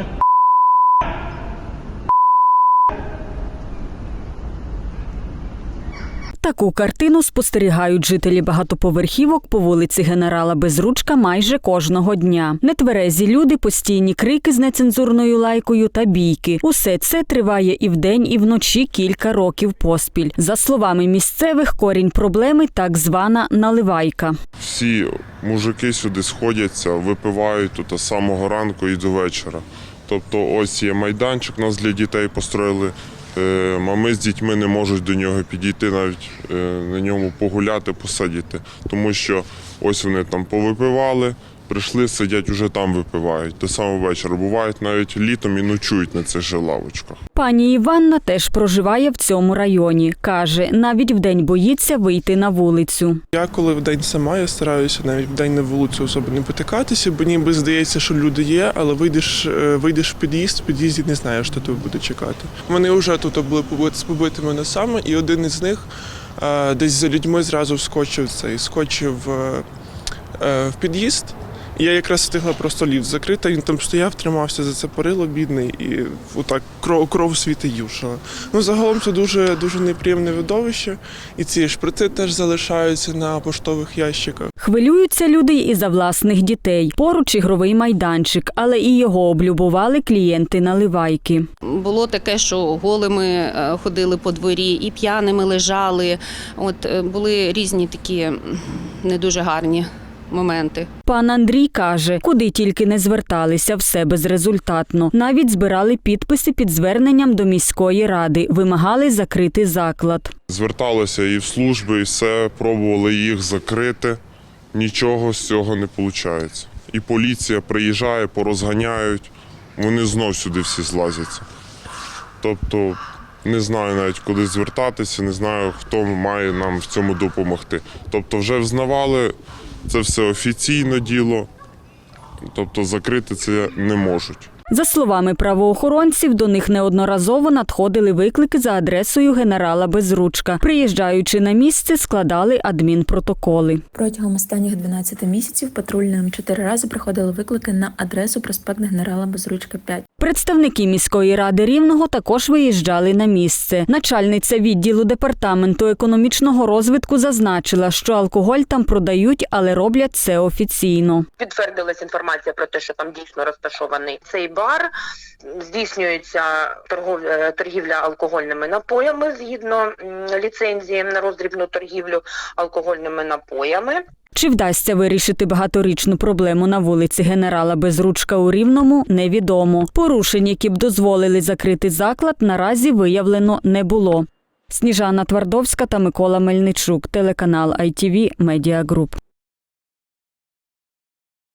Amen. Таку картину спостерігають жителі багатоповерхівок по вулиці генерала Безручка майже кожного дня. Нетверезі люди, постійні крики з нецензурною лайкою та бійки. Усе це триває і вдень, і вночі кілька років поспіль. За словами місцевих, корінь проблеми так звана наливайка. Всі мужики сюди сходяться, випивають тут з самого ранку і до вечора. Тобто ось є майданчик, нас для дітей построїли. Е, Мами з дітьми не можуть до нього підійти, навіть е, на ньому погуляти, посидіти. Тому що ось вони там повипивали, прийшли, сидять, уже там випивають до самого вечора. Бувають навіть літом і ночують на цих же лавочках. Пані Іванна теж проживає в цьому районі. Каже, навіть вдень боїться вийти на вулицю. Я коли вдень сама, я стараюся навіть вдень на вулицю особо не потикатися, бо ніби здається, що люди є, але вийдеш, е, вийдеш в під'їзд, в під'їзді не знаєш, що тебе буде чекати. Вони вже тут були побит- з побитими носами, і один із них е, десь за людьми зразу вскочив цей, скочив е, в під'їзд. І Я якраз встигла просто ліфт закрити, він там стояв, тримався за це перило бідний, і отак кров, кров світи юшила. Ну, загалом це дуже дуже неприємне видовище. І ці шприци теж залишаються на поштових ящиках. Хвилюються люди і за власних дітей. Поруч ігровий майданчик, але і його облюбували клієнти наливайки. Було таке, що голими е, ходили по дворі, і п'яними лежали. От е, були різні такі не дуже гарні моменти. Пан Андрій каже, куди тільки не зверталися, все безрезультатно. Навіть збирали підписи під зверненням до міської ради, вимагали закрити заклад. Зверталися і в служби, і все, пробували їх закрити. Нічого з цього не виходить. І поліція приїжджає, порозганяють, вони знов сюди всі злазяться. Тобто не знаю навіть куди звертатися, не знаю, хто має нам в цьому допомогти. Тобто, вже взнавали, це все офіційне діло, тобто закрити це не можуть. За словами правоохоронців, до них неодноразово надходили виклики за адресою генерала Безручка. Приїжджаючи на місце, складали адмінпротоколи. Протягом останніх 12 місяців патрульним чотири рази приходили виклики на адресу проспект генерала Безручка 5. Представники міської ради Рівного також виїжджали на місце. Начальниця відділу департаменту економічного розвитку зазначила, що алкоголь там продають, але роблять це офіційно. підтвердилась інформація про те, що там дійсно розташований цей бар. Здійснюється торгов- е, торгівля алкогольними напоями згідно ліцензії на роздрібну торгівлю алкогольними напоями. Чи вдасться вирішити багаторічну проблему на вулиці генерала Безручка у Рівному, невідомо. Порушень, які б дозволили закрити заклад, наразі виявлено не було. Сніжана Твардовська та Микола Мельничук, телеканал ITV Media Group.